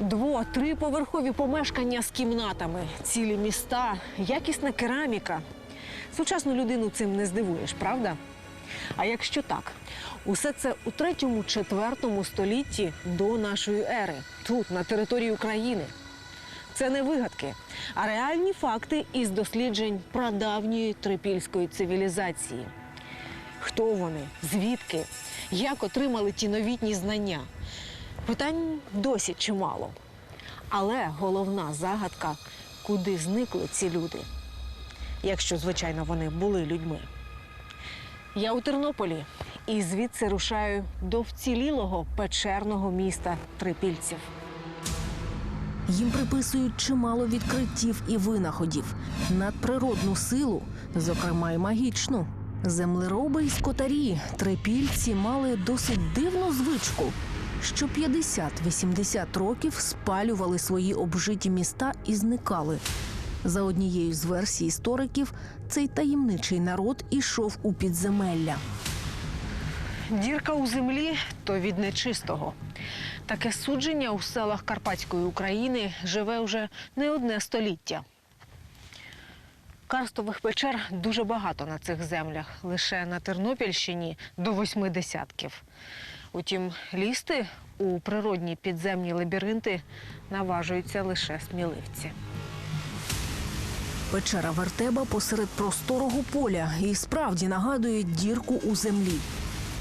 Дво, триповерхові помешкання з кімнатами, цілі міста, якісна кераміка. Сучасну людину цим не здивуєш, правда? А якщо так, усе це у третьому-четвертому столітті до нашої ери, тут, на території України. Це не вигадки, а реальні факти із досліджень прадавньої трипільської цивілізації. Хто вони, звідки, як отримали ті новітні знання? Питань досі чимало. Але головна загадка куди зникли ці люди, якщо, звичайно, вони були людьми. Я у Тернополі і звідси рушаю до вцілілого печерного міста Трипільців. Їм приписують чимало відкриттів і винаходів, надприродну силу, зокрема й магічну. Землероби і скотарі трипільці мали досить дивну звичку, що 50-80 років спалювали свої обжиті міста і зникали. За однією з версій істориків, цей таємничий народ ішов у підземелля. Дірка у землі то від нечистого. Таке судження у селах Карпатської України живе вже не одне століття. Карстових печер дуже багато на цих землях, лише на Тернопільщині до восьми десятків. Утім, лізти у природні підземні лабіринти наважуються лише сміливці. Печера Вертеба посеред просторого поля і справді нагадує дірку у землі.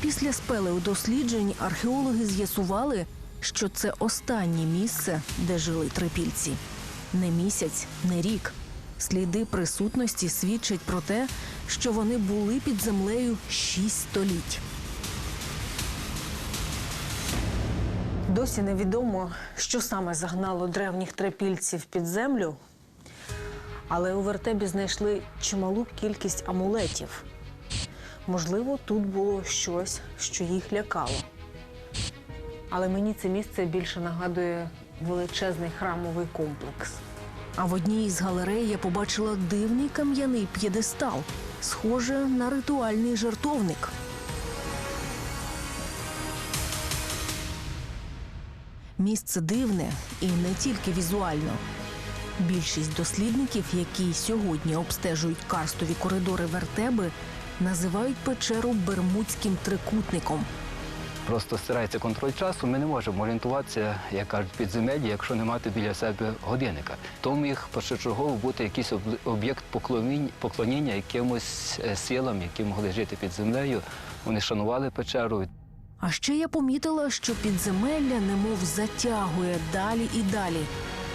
Після спелеодосліджень археологи з'ясували, що це останнє місце, де жили трипільці. Не місяць, не рік. Сліди присутності свідчать про те, що вони були під землею шість століть. Досі невідомо, що саме загнало древніх трипільців під землю, але у вертебі знайшли чималу кількість амулетів. Можливо, тут було щось, що їх лякало. Але мені це місце більше нагадує величезний храмовий комплекс. А в одній із галерей я побачила дивний кам'яний п'єдестал, схоже на ритуальний жертовник. Місце дивне і не тільки візуально. Більшість дослідників, які сьогодні обстежують карстові коридори вертеби, називають печеру Бермудським трикутником. Просто стирається контроль часу. Ми не можемо орієнтуватися, як кажуть, в підземеллі, якщо не мати біля себе годинника. Тому міг першочергово бути якийсь об'єкт поклоніння якимось е, силам, які могли жити під землею. Вони шанували печеру. А ще я помітила, що підземелля немов затягує далі і далі.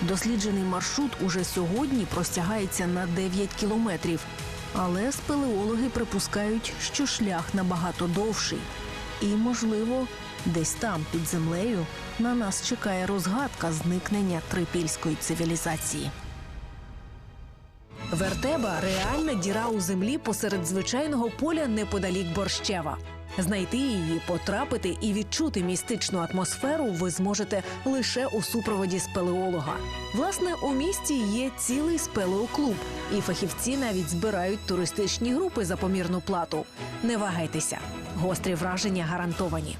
Досліджений маршрут уже сьогодні простягається на 9 кілометрів. Але спелеологи припускають, що шлях набагато довший. І, можливо, десь там, під землею, на нас чекає розгадка зникнення трипільської цивілізації. Вертеба реальна діра у землі посеред звичайного поля неподалік Борщева. Знайти її, потрапити і відчути містичну атмосферу ви зможете лише у супроводі спелеолога. Власне, у місті є цілий спелеоклуб, і фахівці навіть збирають туристичні групи за помірну плату. Не вагайтеся, гострі враження гарантовані.